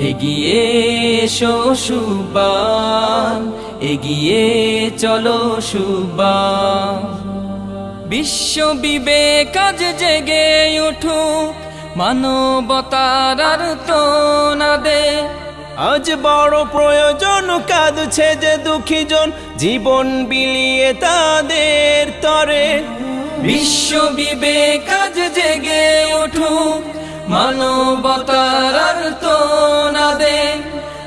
এগিয়ে এসো সুবান এগিয়ে চলো সুবান। বিশ্ব বিবেক আজ জেগে উঠুক মানবতার আর তো না দে। আজ বড় প্রয়োজন কাঁদছে যে দুঃখীজন জীবন বিলিয়ে তাদের তরে। বিশ্ব বিবেক আজ জেগে উঠুক মানবতার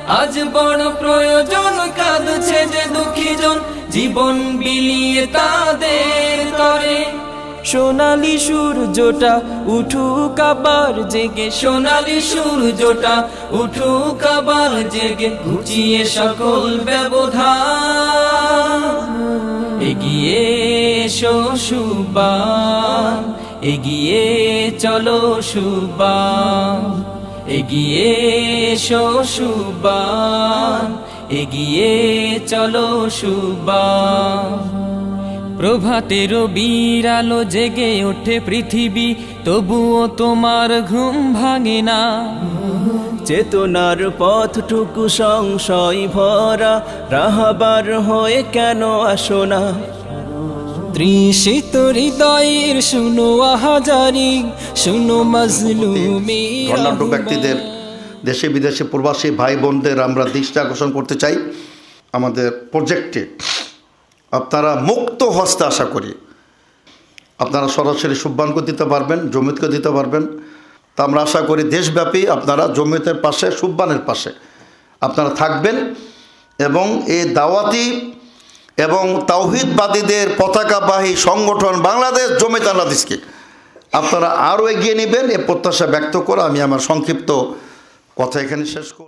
আজ বড় প্রয়োজন কাঁদছে যে দুঃখীজন জীবন বিলিয়ে তাদের তরে। সোনালি সূর্যটা উঠুক আবার জেগে। সোনালি সূর্যটা উঠুক আবার জেগে। ঘুচিয়ে সকল ব্যবধান। এগিয়ে এসো এগিয়ে চলো সুবান। এগিয়ে এসো এগিয়ে চলো সুবান। প্রভাতের বিরালো জেগে ওঠে পৃথিবী, তবুও তোমার ঘুম ভাঙে না। চেতনার পথটুকু সংশয় ভরা, রাহাবার হয়ে কেন আসো না? তৃষিত হৃদয়ের শুনো আহাজারি শুনো মজলুমি ব্যক্তিদের দেশে বিদেশে প্রবাসী ভাই বোনদের আমরা দৃষ্টি আকর্ষণ করতে চাই। আমাদের প্রজেক্টে আপনারা মুক্ত হস্তে আশা করি। আপনারা সরাসরি সুব্বানকে দিতে পারবেন জমিতকে দিতে পারবেন। তা আমরা আশা করি দেশব্যাপী আপনারা জমিতের পাশে সুব্বানের পাশে আপনারা থাকবেন এবং এই দাওয়াতি এবং তাওহিদবাদীদের পতাকাবাহী সংগঠন বাংলাদেশ জমিত আল্লাদিসকে আপনারা আরও এগিয়ে নেবেন, এ প্রত্যাশা ব্যক্ত করে আমি আমার সংক্ষিপ্ত কথা এখানে শেষ করি